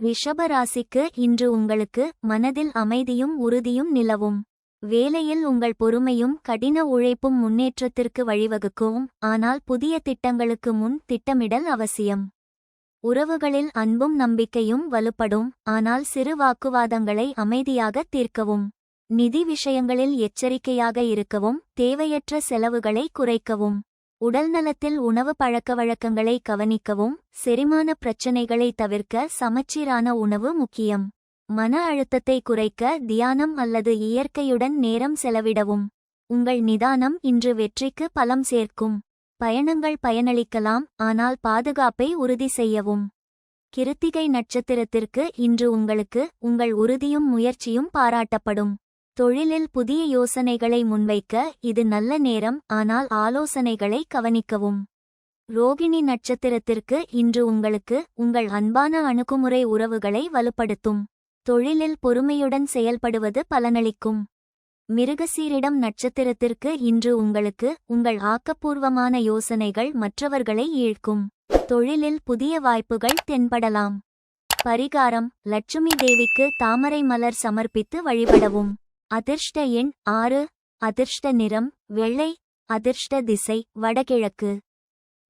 ரிஷபராசிக்கு இன்று உங்களுக்கு மனதில் அமைதியும் உறுதியும் நிலவும். வேலையில் உங்கள் பொறுமையும் கடின உழைப்பும் முன்னேற்றத்திற்கு வழிவகுக்கும். ஆனால் புதிய திட்டங்களுக்கு முன் திட்டமிடல் அவசியம். உறவுகளில் அன்பும் நம்பிக்கையும் வலுப்படும். ஆனால் சிறு வாக்குவாதங்களை அமைதியாக தீர்க்கவும். நிதி விஷயங்களில் எச்சரிக்கையாக இருக்கவும். தேவையற்ற செலவுகளை குறைக்கவும். உடல்நலத்தில் உணவு பழக்கவழக்கங்களை கவனிக்கவும் செரிமான பிரச்சினைகளை தவிர்க்க சமச்சீரான உணவு முக்கியம். மன அழுத்தத்தை குறைக்க தியானம் அல்லது இயற்கையுடன் நேரம் செலவிடவும். உங்கள் நிதானம் இன்று வெற்றிக்கு பலம் சேர்க்கும். பயணங்கள் பயனளிக்கலாம் ஆனால் பாதுகாப்பை உறுதி செய்யவும். கிருத்திகை நட்சத்திரத்திற்கு இன்று உங்களுக்கு உங்கள் உறுதியும் முயற்சியும் பாராட்டப்படும். தொழிலில் புதிய யோசனைகளை முன்வைக்க இது நல்ல நேரம் ஆனால் ஆலோசனைகளை கவனிக்கவும். ரோகிணி நட்சத்திரத்திற்கு இன்று உங்களுக்கு உங்கள் அன்பான அணுகுமுறை உறவுகளை வலுப்படுத்தும். தொழிலில் பொறுமையுடன் செயல்படுவது பலனளிக்கும். மிருகசீரிடம் நட்சத்திரத்திற்கு இன்று உங்களுக்கு உங்கள் ஆக்கப்பூர்வமான யோசனைகள் மற்றவர்களை ஈழ்க்கும். தொழிலில் புதிய வாய்ப்புகள் தென்படலாம். பரிகாரம் லட்சுமி தேவிக்கு தாமரை மலர் சமர்ப்பித்து வழிபடவும். அதிர்ஷ்ட எண் ஆறு அதிர்ஷ்ட நிறம் வெள்ளை அதிர்ஷ்ட திசை வடகிழக்கு.